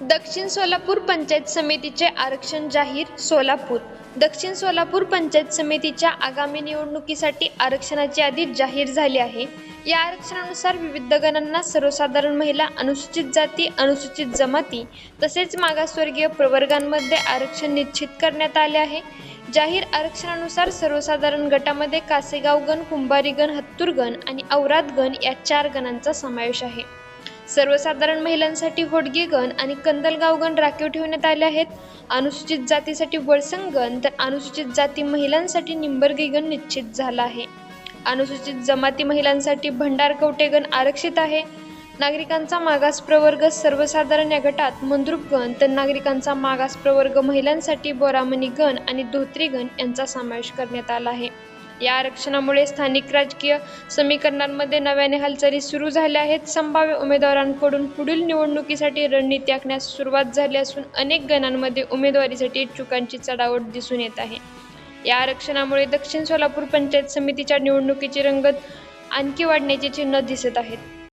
दक्षिण सोलापूर पंचायत समितीचे आरक्षण जाहीर सोलापूर. दक्षिण सोलापूर पंचायत समितीच्या आगामी निवडणुकीसाठी आरक्षणाची यादी जाहीर झाली आहे. या आरक्षणानुसार विविध गणांना सर्वसाधारण महिला अनुसूचित जाती अनुसूचित जमाती तसेच मागासवर्गीय प्रवर्गांमध्ये आरक्षण निश्चित करण्यात आले आहे. जाहीर आरक्षणानुसार सर्वसाधारण गटामध्ये कासेगाव गण कुंभारी गण हत्तूर गण आणि औरात गण या चार गणांचा समावेश आहे. सर्वसाधारण महिलांसाठी होडगी गण आणि कंदलगाव गण राखीव ठेवण्यात आले आहेत. अनुसूचित जातीसाठी वळसंग गण तर अनुसूचित जाती महिलांसाठी निंबर्गी गण निश्चित झाला आहे. अनुसूचित जमाती महिलांसाठी भंडारकवटे गण आरक्षित आहे. नागरिकांचा मागास प्रवर्ग सर्वसाधारण या गटात मंद्रुप गण तर नागरिकांचा मागास प्रवर्ग महिलांसाठी बोरामणी गण आणि धोत्री गण यांचा समावेश करण्यात आला आहे. या आरक्षणामुळे स्थानिक राजकीय समीकरणांमध्ये नव्याने हालचाली सुरू झाल्या आहेत. संभाव्य उमेदवारांकडून पुढील निवडणुकीसाठी रणनीती आखण्यास सुरुवात झाली असून अनेक गणांमध्ये उमेदवारीसाठी इच्छुकांची चढावट दिसून येत आहे. या आरक्षणामुळे दक्षिण सोलापूर पंचायत समितीच्या निवडणुकीची रंगत आणखी वाढण्याची चिन्ह दिसत आहेत.